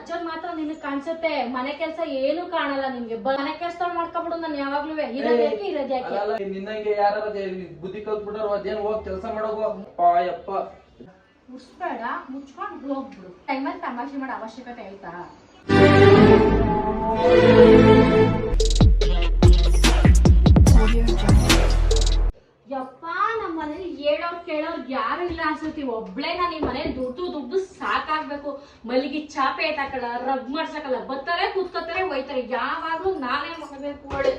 ಅಜ್ಜನ್ ಮಾತ್ರ ನಿನಗ್ ಕಾಣಿಸುತ್ತೆ. ಮನೆ ಕೆಲ್ಸ ಏನು ಕಾಣಲ್ಲ ನಿಮ್ಗೆ. ಮನೆ ಕೆಲ್ಸ ಮಾಡ್ಕೊಬಿಡು ನಾನು ಯಾವಾಗ್ಲೂ ಇರೋದ್ ಯಾಕೆ ಇರೋದ್ ಯಾಕೆ ಅಲ್ಲ ನಿನ್ನಂಗೆ ಯಾರು ಬುದ್ಧಿ ಕಲ್ತ್ಬಿಟ್ಟಾರ ಅದೇನ್ ಹೋಗ್ ಕೆಲಸ ಮಾಡೋಗು ಅಪ್ಪ ಯಪ್ಪ ಮುಚ್ಬೇಡ ಮುಚ್ಕೊಂಡು ಹೋಗ್ಬಿಡು. ಟೈಮಲ್ಲಿ ತಮಾಷೆ ಮಾಡೋ ಅವಶ್ಯಕತೆ ಐತಾ? ಯಪ್ಪ ನಮ್ಮ ಮನೇಲಿ ಹೇಳೋರ್ ಕೇಳೋರ್ ಯಾರು ಇಲ್ಲ ಅನ್ಸುತ್ತಿ. ಒಬ್ಳೆ ನಾನು ಈ ಮನೇಲಿ ದುಡ್ಡು ಮಲ್ಲಿಗೆ ಚಾಪೆ ಎತ್ತಾಕಲ್ಲ ರಬ್ ಮಾಡ್ಸಕಲ್ಲ ಬತ್ತಾರೆ ಕೂತ್ಕೋತಾರೆ, ಒಯ್ತಾರೆ. ಯಾವಾಗ್ಲೂ ನಾನೇ ಮಾಡಬೇಕು ಒಳ್ಳೆ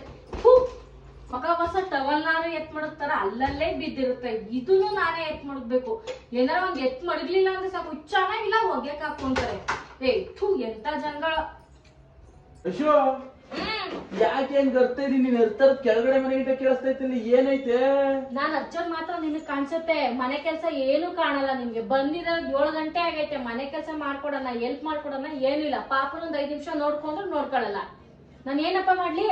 ಮಗ ಹೊಸ ಟವಲ್ನಾರು ಎತ್ ಮಾಡಕ್ತಾರ ಅಲ್ಲಲ್ಲೇ ಬಿದ್ದಿರುತ್ತೆ. ಇದನ್ನು ನಾನೇ ಎತ್ ಮಾಡಬೇಕು ಏನಾರ ಒಂದ್ ಎತ್ ಮಡಗ್ಲಿಲ್ಲ ಅಂದ್ರೆ ಸಾಕು ಚೆನ್ನಾಗಿಲ್ಲ ಒಗ್ಯಕ್ ಹಾಕೊಂತಾರೆ ಏ, ಥೂ, ಎಂತ ಜನಗಳ ಅಶೋ ಯಾಕೆ ಹೆಂಗ್ ಇದೀನಿ ನೀನ್ ಅರ್ತಾರ ಕೆಳಗಡೆ ಮನೆ ಗಂಟೆ ಕೇಳಿಸ್ತೈತಿ ಇಲ್ಲಿ ಏನೈತೆ? ನಾನ್ ಅರ್ಜನ್ ಮಾತ್ರ ನಿನಗ್ ಕಾಣಿಸುತ್ತೆ. ಮನೆ ಕೆಲ್ಸ ಏನು ಕಾಣಲ್ಲ ನಿಮ್ಗೆ. ಬಂದಿರೋ ಏಳು ಗಂಟೆ ಆಗೈತೆ. ಮನೆ ಕೆಲ್ಸ ಮಾಡ್ಕೊಡೋಣ ಹೆಲ್ಪ್ ಮಾಡ್ಕೊಡೋಣ ಏನಿಲ್ಲ ಪಾಪನೊಂದ್ ಐದ್ ನಿಮಿಷ ನೋಡ್ಕೊಂಡ್ರು ನೋಡ್ಕೊಳಲ್ಲ. ನಾನ್ ಏನಪ್ಪ ಮಾಡ್ಲಿ?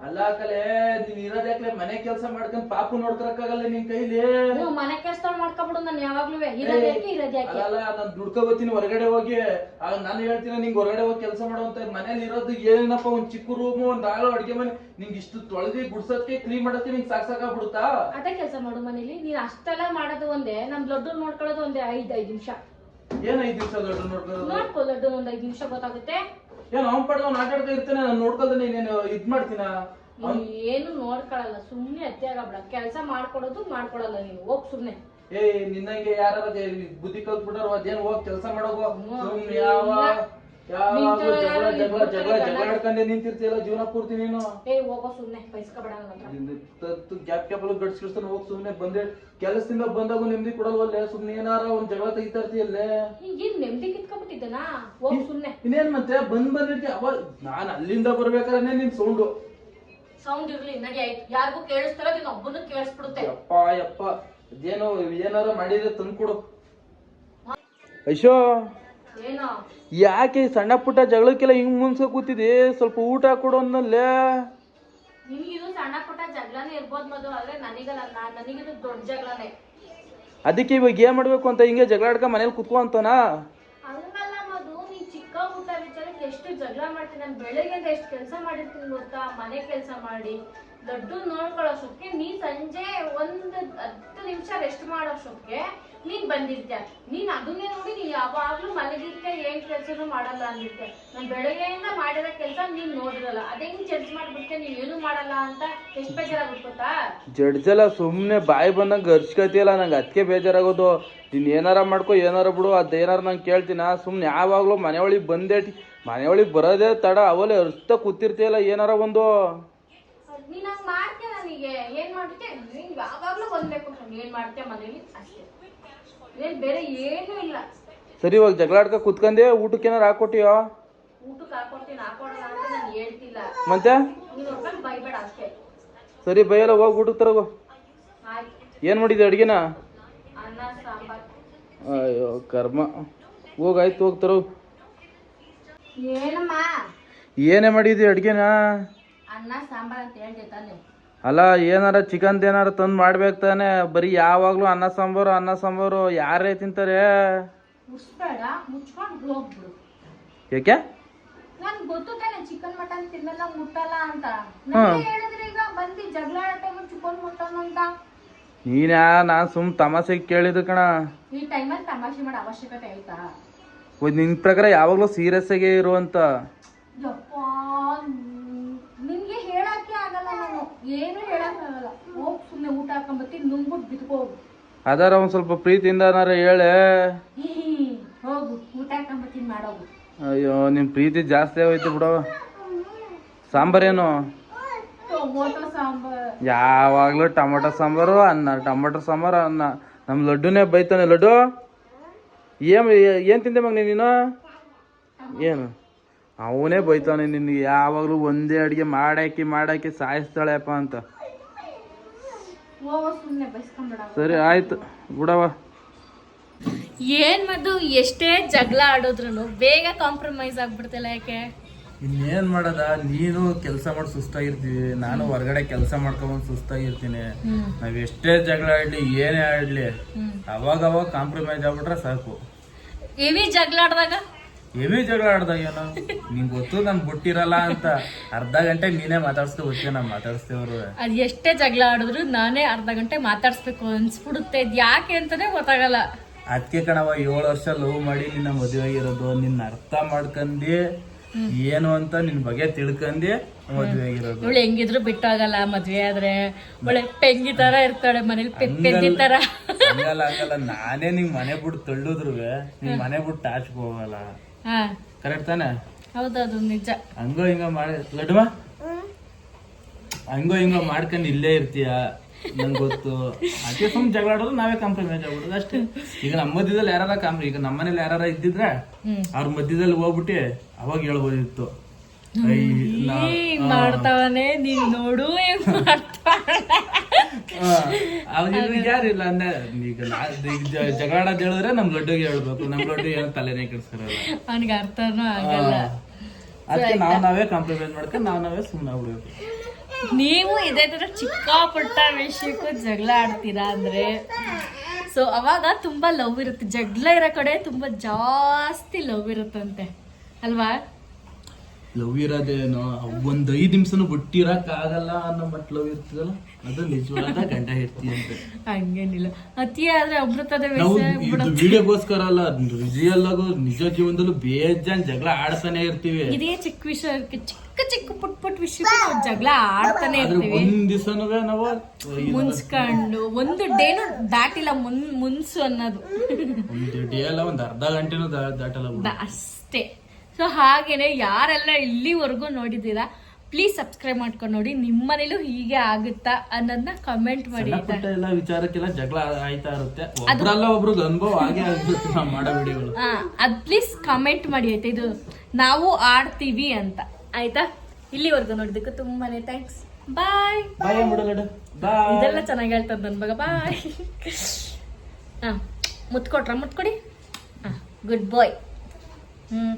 ಅಲ್ಲ ಕಲೆ ನೀನ್ ಇರೋದ್ಯಾಕ್ಲೆ ಮನೆ ಕೆಲಸ ಮಾಡ್ಕೊಂಡ್ ಪಾಪು ನೋಡ್ಕೊಳಕ್ಕಾಗಲ್ಲ ನಿನ್ ಕೈಲಿ? ನೀವು ಮನೆ ಕೆಲಸ ಮಾಡ್ಕೊಬಿಡು ನಾನು ಯಾವಾಗ್ಲೂ ಇರೋದ್ ಯಾಕೆ ಇರೋದ್ ಯಾಕೆ? ಅಲ್ಲ ನಾನ್ ದುಡ್ಕೊ ಬರ್ತೀನಿ ಹೊರಗಡೆ ಹೋಗಿ. ಆಗ ನಾನು ಹೇಳ್ತೀನಿ ನಿಂಗೆ ಹೊರಗಡೆ ಹೋಗಿ ಕೆಲಸ ಮಾಡುವಂತ ಮನೇಲಿ ಇರೋದು ಏನಪ್ಪ ಒಂದ್ ಚಿಕ್ಕ ರೂಮು ಒಂದ್ ಆಳು ಅಡ್ಗೆ ಮನೆ. ನಿಂಗೆ ಇಷ್ಟು ತೊಳೆದಿ ಗುಡ್ಸೋದಕ್ಕೆ ಕ್ಲೀನ್ ಮಾಡೋದಕ್ಕೆ ನಿಂಗೆ ಸಾಕ್ ಬಿಡುತ್ತಾ? ಅದೇ ಕೆಲಸ ಮಾಡು ಮನೇಲಿ. ನೀನ್ ಅಷ್ಟೆಲ್ಲ ಮಾಡೋದು ಒಂದೇ ನಮ್ ದೊಡ್ಡ ನೋಡ್ಕೊಳ್ಳೋದು ಒಂದೇ ಐದ್ ಐದ್ ನಿಮಿಷ. ಏನ್ ಐದ್ ನಿಮಿಷ ದೊಡ್ಡ ನೋಡ್ಕೊಳ್ಳೋದು? ನೋಡ್ಕೊ ದೊಡ್ಡ ಒಂದ್ ಐದ್ ನಿಮಿಷ ಗೊತ್ತಾಗುತ್ತೆ. ಏನ್ ಅವ್ನ್ ಪಡೆದ ಅವ್ನು ಆಟ ಆಡ್ತಾ ಇರ್ತಾನೆ ನಾನು ನೋಡ್ಕೊಳ್ತಾನೆ ಇನ್ನೇನು ಇದ್ ಮಾಡ್ತೀನ? ನೀನ್ ಏನು ನೋಡ್ಕೊಳಲ್ಲ ಸುಮ್ನೆ ಅತ್ಯಾಗಬಿಡ ಕೆಲಸ ಮಾಡ್ಕೊಡೋದು ಮಾಡ್ಕೊಳಲ್ಲ ನೀನು ಹೋಗ್ ಸುಮ್ನೆ. ಏ ನಿನ್ನಂಗೆ ಯಾರ ಬುದ್ಧಿ ಕಲ್ತ್ಬಿಟ್ಟಾರ ಅದೇನ್ ಹೋಗ್ ಕೆಲಸ ಮಾಡೋಗು. ಸುಮ್ನೆ ಯಾವ ಯಾವಾಗ್ಲೂ ಜಗಳ ಜಗಳ ಜಗಳ ಜಗಳ ಆಡ್ಕೊಂಡೆ ನಿಂತಿರ್ತೀಯಲ್ಲ ಜೀವನ ಪೂರ್ತಿ ನೀನು? ಏ ಹೋಗೋ ಸುಮ್ಮನೆ ನನ್ನ ಹತ್ರ ಗ್ಯಾಪ್ ಗ್ಯಾಪ್ ಅಲ್ಲಿ ಗಡ್ಸ್ಕಿಡ್ಸ್ತಾನೆ ಹೋಗ್ ಸುಮ್ಮನೆ ಬಂದೆ. ಕೆಲಸದಿಂದ ಬಂದಾಗ ನೆಮ್ಮದಿ ಕೊಡಲ್ವಲ್ಲೇ? ಸುಮ್ನೆ ಏನಾರ ಒಂದ್ ಜಗಳ ತೆಗಿತಾ ಇರ್ತೀಯಲ್ಲೇ? ಈಗೇನ್ ನೆಮ್ಮದಿ ಕಿತ್ಕೊಂಡ್ಬಿಟ್ಟಿದ್ದನಾ? ಹೋಗ್ ಸುಮ್ನೆ. ಇನ್ನೇನ್ ಮತ್ತೆ? ಬಂದ್ ಬಂದಿರ್ತೀಯ ಅವ ನಾನ್ ಅಲ್ಲಿಂದ ಬರ್ಬೇಕಾದ್ರೆ ನಿನ್ ಸೌಂಡು. ಸೌಂಡ್ ಇರ್ಲಿ ನಡಿ ಆಯ್ತು. ಯಾರಿಗೂ ಕೇಳಿಸ್ತಾರ ನೀನ್ ಒಬ್ಬನು ಕೇಳಿಸ್ಬಿಡುತ್ತೆ. ಯಪ್ಪ ಯಪ್ಪ. ಏನೋ ಏನಾರ ಮಾಡಿದ್ರೆ ತಂದ್ಕೊಡು. ಐಶೋ ಏನೋ ಯಾಕೆ ಸಣ್ಣ ಪುಟ್ಟ ಜಗಳಕ್ಕೆಲ್ಲ ಹಿಂಗ್ ಮುನ್ಸ ಕೂತಿದೆ? ಸ್ವಲ್ಪ ಊಟ ಕೊಡು ಅಂದಲ್ಲೇ ನಿಮ್ಗಿದು ಸಣ್ಣ ಪುಟ್ಟ ಜಗಳನೇ ಇರ್ಬೋದು ಮದು ಆದ್ರೆ ನನಗಲ್ಲ ನಾ- ನನಗಿದು ದೊಡ್ಡ ಜಗಳನೇ. ಅದಕ್ಕೆ ಇವಾಗ ಏನ್ ಮಾಡ್ಬೇಕು ಅಂತ ಹಿಂಗೆ ಜಗಳ ಆಡ್ಕ ಮನೇಲಿ ಕುತ್ಕೊ ಅಂತಾನ? ಹಂಗಲ್ಲ ಮದು ನೀನ್ ಚಿಕ್ಕ ಪುಟ್ಟ ವಿಚಾರಕ್ಕೆ ಎಷ್ಟು ಜಗಳ ಮಾಡ್ತೀನಿ ನಾನು ಬೆಳಗ್ಗೆಯಿಂದ ಎಷ್ಟು ಕೆಲಸ ಮಾಡಿರ್ತೀನಿ ಗೊತ್ತಾ? ಮನೆ ಕೆಲಸ ಮಾಡಿ. ದೊಡ್ಡ ನೋಡ್ಕೊಳ್ಳೋಷ್ಟಕ್ಕೆ ನೀನ್ ಸಂಜೆ ಒಂದ್ ಹತ್ತು ನಿಮಿಷ ರೆಸ್ಟ್ ಮಾಡೋಷ್ಟಕ್ಕೆ ನೀನ್ ಬಂದಿರ್ತೀಯ ನೀನ್ ಅದನ್ನೇ ನೋಡಿ ನೀನ್ ಯಾವಾಗ್ಲೂ ಮಲಗಿರ್ತೀಯ ಏನ್ ಕೆಲ್ಸನೂ ಮಾಡಲ್ಲ ಅಂದಿರ್ತೀಯ ನಾನ್ ಬೆಳಗ್ಗೆಯಿಂದ ಮಾಡಿರೋ ಕೆಲ್ಸ ನೀನ್ ನೋಡಿರಲ್ಲ. ಅದೇ ಜಡ್ಜ್ ಮಾಡ್ಬಿಡ್ತೀಯ ನೀವ್ ಏನು ಮಾಡಲ್ಲ ಅಂತ ಎಷ್ಟ್ ಬೇಜಾರಾಗುತ್ತೆ ಗೊತ್ತಾ? ಜಡ್ಜಲ್ಲ ಸುಮ್ಮನೆ ಬಾಯಿ ಬಂದಂಗೆ ಗರ್ಸ್ಕತಿಯಲ್ಲ ನಂಗೆ ಅದಕ್ಕೆ ಬೇಜಾರಾಗೋದು. ನೀನ್ ಏನಾರ ಮಾಡ್ಕೊ, ಏನಾರ ಬಿಡು ಅದೇನಾರ ನಂಗೆ ಕೇಳ್ತೀನ? ಸುಮ್ಮನೆ ಯಾವಾಗಲೂ ಮನೆಯೊಳಗೆ ಬಂದೇಟಿ, ಮನೆಯೊಳಗೆ ಮನೆ ಬರೋದೇ ತಡ ಅವಲೇ ಅರ್ಸ್ತಾ ಕೂತಿರ್ತೀಯಲ್ಲ ಏನಾರ ಒಂದು. ನೀನ್ ಹಂಗ್ ಮಾಡ್ತೀಯ ನನಗೆ? ಏನ್ ಮಾಡ್ತೀಯ? ನೀನ್ ಯಾವಾಗ್ಲೂ ಬಂದ್ಬೇಕು ನಾನ್ ಏನ್ ಮಾಡ್ತೀಯ ಮನೇಲಿ? ಅಷ್ಟೇ. ಏನ್ ಬೇರೆ ಏನು ಇಲ್ಲ. ಸರಿ ಇವಾಗ ಜಗಳಾಡ್ಕ ಕುತ್ಕಂದೆ ಊಟಕ್ಕೆ ಏನಾರು ಹಾಕೊಟ್ಟಿಯೋ? ಊಟಕ್ಕೆ ಹಾಕೊಡ್ತೀನಿ ಹಾಕೊಡಲ್ಲ ಅಂತ ನಾನು ಹೇಳ್ತಿಲ್ಲ. ಮತ್ತೆ? ನೀನ್ ನೋಡ್ಕೊಂಡು ಬೈಬೇಡ ಅಷ್ಟೇ. ಸರಿ ಬೈಯಲ್ಲ ಹೋಗಿ ಊಟಕ್ಕೆ ತರಗೋ ಆಯ್ತು. ಏನು ಮಾಡಿದ್ದೆ ಅಡುಗೆನ? ಅನ್ನ ಸಾಂಬಾರ್. ಅಯ್ಯೋ ಕರ್ಮ. ಹೋಗಾಯ್ತು ಹೋಗಿ ತರೋ. ಏನಮ್ಮ? ಏನೇ ಮಾಡಿದ್ದೆ ಅಡುಗೆನ? ಅನ್ನ ಸಾಂಬಾರ್ ಅಂತ ಹೇಳ್ದೆ ತಾನೆ. ಅಲ್ಲ ಏನಾರ ಚಿಕನ್ ಏನಾರ ತಂದು ಮಾಡ್ಬೇಕು ತಾನೆ. ಬರೀ ಯಾವಾಗಲೂ ಅನ್ನ ಸಾಂಬಾರು ಅನ್ನ ಸಾಂಬಾರು. ಯಾರೇ ತಿಂತಾರೆ? ಮುಚ್ಬೇಡ ಮುಚ್ಕೊಂಡು ಹೋಗ್ಬಿಡು. ಯಾಕೆ? ನನ್ ಗೊತ್ತು ತಾನೆ ಚಿಕನ್ ಮಟನ್ ತಿನ್ನಲ್ಲ ಮುಟ್ಟಲ್ಲ ಅಂತ. ನನಗೆ ಹೇಳಿದ್ರೆ ಈಗ ಬಂದು ಜಗಳ ಆಡೋ ಟೈಮಲ್ಲಿ ಚಿಕನ್ ಮಟನ್ ಅಂತ. ನೀನ್ಯಾ ನಾನು ಸುಮ್ ತಮಾಷೆಗೆ ಕೇಳಿದ್ದು ಕಣ. ಈ ಟೈಮಲ್ಲಿ ತಮಾಷೆ ಮಾಡೋ ಅವಶ್ಯಕತೆ ನಿನ್ ಪ್ರಕಾರ ಯಾವಾಗಲೂ ಸೀರಿಯಸ್ ಆಗೇ ಇರುವಂತ ಯಪ್ಪ ನಿನ್ಗೆ ಹೇಳಕ್ಕೆ ಆಗಲ್ಲ ನಾನು ಏನು ಹೇಳಕ್ಕಾಗಲ್ಲ. ಹೋಗ್ ಸುಮ್ನೆ ಊಟ ಹಾಕೊಂಡ್ಬತ್ತಿ ನುಂಗ್ಬಿಟ್ಟು ಬಿದ್ಕೋಗು ಅದಾರ ಒಂದ್ ಸ್ವಲ್ಪ ಪ್ರೀತಿಯಿಂದ ಏನಾರ ಹೇಳೆ. ಹೋಗು ಊಟ ಹಾಕೊಂಡ್ಬತ್ತಿ ಮಾಡೋಗು. ಅಯ್ಯೋ ನಿಮ್ ಪ್ರೀತಿ ಜಾಸ್ತಿ ಆಗೋಯ್ತು ಬಿಡವ ಸಾಂಬಾರೇನು ಏನು? ಸಾಂಬಾರ್. ಯಾವಾಗ್ಲೂ ಟೊಮೊಟೊ ಸಾಂಬಾರು ಅನ್ನ ಟೊಮೊಟೊ ಸಾಂಬಾರು ಅನ್ನ. ನಮ್ಮ ಲಡ್ಡುನೇ ಬೈತಾನೆ ಲಡ್ಡು. ಏನ್ ಏನ್ ತಿಂದೆ ಮಗ ನೀನು? ಏನು? ಅವನೇ ಬೈತಾನೆ ನಿನ್ಗೆ ಯಾವಾಗಲೂ ಒಂದೇ ಅಡುಗೆ ಮಾಡಾಕಿ ಮಾಡಾಕಿ ಸಾಯಿಸ್ತಾಳೆಪ್ಪ ಅಂತ. ಸರಿ ಆಯ್ತು. ಬಿಡವ ಏನ್ ಮದ್ದು ಎಷ್ಟೇ ಜಗಳ ಆಡೋದ್ರು ಬೇಗ ಕಾಂಪ್ರಮೈಸ್ ಆಗ್ಬಿಡ್ತಲ್ಲ ಯಾಕೆ? ಇನ್ನೇನ್ ಮಾಡದ? ನೀನು ಕೆಲಸ ಮಾಡಿ ಸುಸ್ತಾಗಿರ್ತೀವಿ. ನಾನು ಹೊರಗಡೆ ಕೆಲಸ ಮಾಡ್ಕೊಂಡ್ ಸುಸ್ತಾಗಿರ್ತೀನಿ. ನಾವ್ ಎಷ್ಟೇ ಜಗಳ ಆಡ್ಲಿ ಏನೇ ಆಡ್ಲಿ ಅವಾಗ ಅವಾಗ ಕಾಂಪ್ರಮೈಸ್ ಆಗ್ಬಿಟ್ರೆ ಸಾಕು. ಹೆವಿ ಜಗಳ ಆಡಿದಾಗ? ಹೆವಿ ಜಗಳ ಆಡ್ದ ಏನೋ? ನಿಂಗ್ ಗೊತ್ತು? ನನ್ ಬಿಟ್ಟಿರಲ್ಲ ಅಂತ. ಅರ್ಧ ಗಂಟೆ ನೀನೇ ಮಾತಾಡ್ಸ್ಕೊ ಗೊತ್ತೇ ನಾ ಮಾತಾಡ್ಸ್ತೇವ್ರು ಅದ್ ಎಷ್ಟೇ ಜಗಳ ಆಡಿದ್ರು ನಾನೇ ಅರ್ಧ ಗಂಟೆ ಮಾತಾಡ್ಸ್ಬೇಕು ಅನ್ಸ್ಬಿಡುತ್ತೆ. ಇದ್ ಯಾಕೆ ಅಂತಾನೆ ಗೊತ್ತಾಗಲ್ಲ. ಅದಕ್ಕೆ ಕಣವ ಏಳು ವರ್ಷ ಲವ್ ಮಾಡಿ ನಿನ್ನ ಮದುವೆ ಆಗಿರೋದು ನಿನ್ನ ಅರ್ಥ ಮಾಡ್ಕಂದಿ. ಏನು ಅಂತ ನಿನ್ ಬಗ್ಗೆ ತಿಳ್ಕಂದಿ ಮದ್ವೆ ಆಗಿರೋದು ಇವಳು ಹೆಂಗಿದ್ರು ಬಿಟ್ಟಾಗಲ್ಲ ಮದ್ವೆ ಆದ್ರೆ. ಒಳ್ಳೆ ಪೆಂಗಿ ತರ ಇರ್ತಾಳೆ ಮನೇಲಿ ಪೆಂಗಿ ತರ. ಹಂಗಲ್ಲ ಹಂಗಲ್ಲ. ನಾನೇ ನಿಂಗ್ ಮನೆ ಬಿಟ್ಟು ತಳ್ಳುದ್ರು ನಿಮ್ ಮನೆ ಬಿಟ್ಟು ಟಾಚ್ಗೆ ಹೋಗಲ್ಲ. ಹಾ. ಕರೆಕ್ಟ್ ತಾನೆ? ಹೌದದು ನಿಜ. ಹಂಗೋ ಹಿಂಗ ಮಾಡಿ ಲಡ್ವಾ ಹಂಗೋ ಹಿಂಗೋ ಮಾಡ್ಕೊಂಡು ಇಲ್ಲೇ ಇರ್ತೀಯ? ನಂಗೆ ಗೊತ್ತು. ಅದಕ್ಕೆ ಸುಮ್ ಜಗಳ ಆಡೋದು ನಾವೇ ಕಾಂಪ್ರಮೈಸ್ ಆಗ್ಬಿಡೋದು ಅಷ್ಟೇ. ಈಗ ನಮ್ಮ ಮಧ್ಯದಲ್ಲಿ ಯಾರಾರ ಕಾಂಪ್ರ ಈಗ ನಮ್ಮನೇಲಿ ಯಾರ ಇದ್ದಿದ್ರೆ ಅವ್ರ ಮಧ್ಯದಲ್ಲಿ ಹೋಗ್ಬಿಟ್ಟು ಅವಾಗ ಹೇಳ್ಬೋದಿತ್ತು. ಈ ಮಾಡ್ತಾವನೆ ನೀನ್ ನೋಡು ಹೆಂಗ್ ಈಗ ಯಾರಿಲ್ಲ ಅಂದೆ ಈಗ ಜಗಳ ಆಡೋದ್ ಹೇಳಿದ್ರೆ ನಮ್ ಲಡ್ಡುಗೆ ಹೇಳ್ಬೇಕು ನಮ್ ಲಡ್ಡು ಏನೋ ತಲೆನೇ ಕೆಡ್ಸ್ಕೊಳಲ್ಲ. ಅವ್ನಿಗೆ ಅರ್ಥನೂ ಆಗಲ್ಲ. ಅದಕ್ಕೆ ನಾವ್ ನಾವೇ ಕಾಂಪ್ರಮೈಸ್ ಮಾಡ್ಕೊಂಡು ನಾವ್ ನಾವೇ ಸುಮ್ಮನೆ ಬಿಡ್ಬೇಕು ನೀವು ಇದೇ ತರ ಚಿಕ್ಕ ಪುಟ್ಟ ವಿಷಯಕ್ಕೂ ಜಗಳ ಆಡ್ತೀರಾ ಅಂದ್ರೆ? ಸೊ ಅವಾಗ ತುಂಬಾ ಲವ್ ಇರುತ್ತೆ. ಜಗಳ ಇರೋ ಕಡೆ ತುಂಬಾ ಜಾಸ್ತಿ ಲವ್ ಇರುತ್ತಂತೆ. ಅಲ್ವಾ? ಲವ್ ಇರೋದೇನೋ ಒಂದ್ ಐದ್ ನಿಮಿಷನು ಬಿಟ್ಟಿರಕ್ ಆಗಲ್ಲ ಅನ್ನೋ ಮಟ್ ಲವ್ ಇರ್ತದಲ್ಲ? ಅದು ನಿಜವಾದ ಗಂಡ ಇರ್ತಿ ಅಂತ. ಹಂಗೇನಿಲ್ಲ. ಅತಿ ಆದ್ರೆ ಅಮೃತದ ನಾವು ವಿಷಯ ಇದು ವಿಡಿಯೋಗೋಸ್ಕರ ಅಲ್ಲ ರಿಯಲ್ ಆಗು ನಿಜ ಜೀವನದಲ್ಲೂ ಬೇಜಾನ್ ಜಗಳ ಆಡ್ತಾನೆ ಇರ್ತೀವಿ. ಇದೇ ಚಿಕ್ಕ ವಿಷಯ ಚಿಕ್ಕ ಚಿಕ್ಕ ಪುಟ್ ಪುಟ್ ವಿಷಯ ಜಗಳ ಆಡ್ತಾನೆ ಆದ್ರೆ ಇರ್ತೀವಿ. ಒಂದ್ ದಿವಸನೂ ನಾವು ಮುನ್ಸ್ಕೊಂಡು ಒಂದು ಡೇನು ದಾಟಿಲ್ಲ ಮುನ್ ಮುನ್ಸು ಅನ್ನೋದು. ಒಂದು ಡೇ ಅಲ್ಲ ಒಂದ್ ಅರ್ಧ ಗಂಟೆನೂ ದಾ- ದಾಟಲ್ಲ ಬಿಡು. ಅಷ್ಟೇ. ಸೊ ಹಾಗೇನೆ ಯಾರೆಲ್ಲ ಇಲ್ಲಿವರೆಗೂ ನೋಡಿದ್ದೀರಾ ಪ್ಲೀಸ್ ಸಬ್ಸ್ಕ್ರೈಬ್ ಮಾಡ್ಕೊಂಡು ನೋಡಿ ನಿಮ್ಮನೇಲೂ ಹೀಗೆ ಆಗುತ್ತಾ ಅನ್ನೋದನ್ನ ಕಮೆಂಟ್ ಮಾಡಿ. ಎಲ್ಲ ವಿಚಾರಕ್ಕೆಲ್ಲ ಜಗಳ ಆಯ್ತಾ ಇರುತ್ತೆ. ಒಬ್ರಲ್ಲ ಒಬ್ರು ಅನುಭವ ಹಾಗೆ ಆಗುತ್ತೆ ನಾವು ಮಾಡೋ ವಿಡಿಯೋಗಳು ಹಾ ಅದ್ ಪ್ಲೀಸ್ ಕಮೆಂಟ್ ಮಾಡಿ ಆಯ್ತಾ? ಇದು ನಾವು ಆಡ್ತೀವಿ ಅಂತ. ಆಯ್ತಾ? ಇಲ್ಲಿವರೆಗೂ ನೋಡಿದ್ದಕ್ಕೆ ತುಂಬಾನೇ ಥ್ಯಾಂಕ್ಸ್ ಬಾಯ್ ಬಾಯ್ ಬಾಯ್ ಇದೆಲ್ಲ ಚೆನ್ನಾಗಿ ಹೇಳ್ತದ ನನ್ ಮಗ. ಬಾಯ್ ಹಾಂ ಮುತ್ಕೊಟ್ರ? ಮುತ್ಕೊಡಿ. ಹಾಂ ಗುಡ್ ಬಾಯ್ ಹ್ಮ್.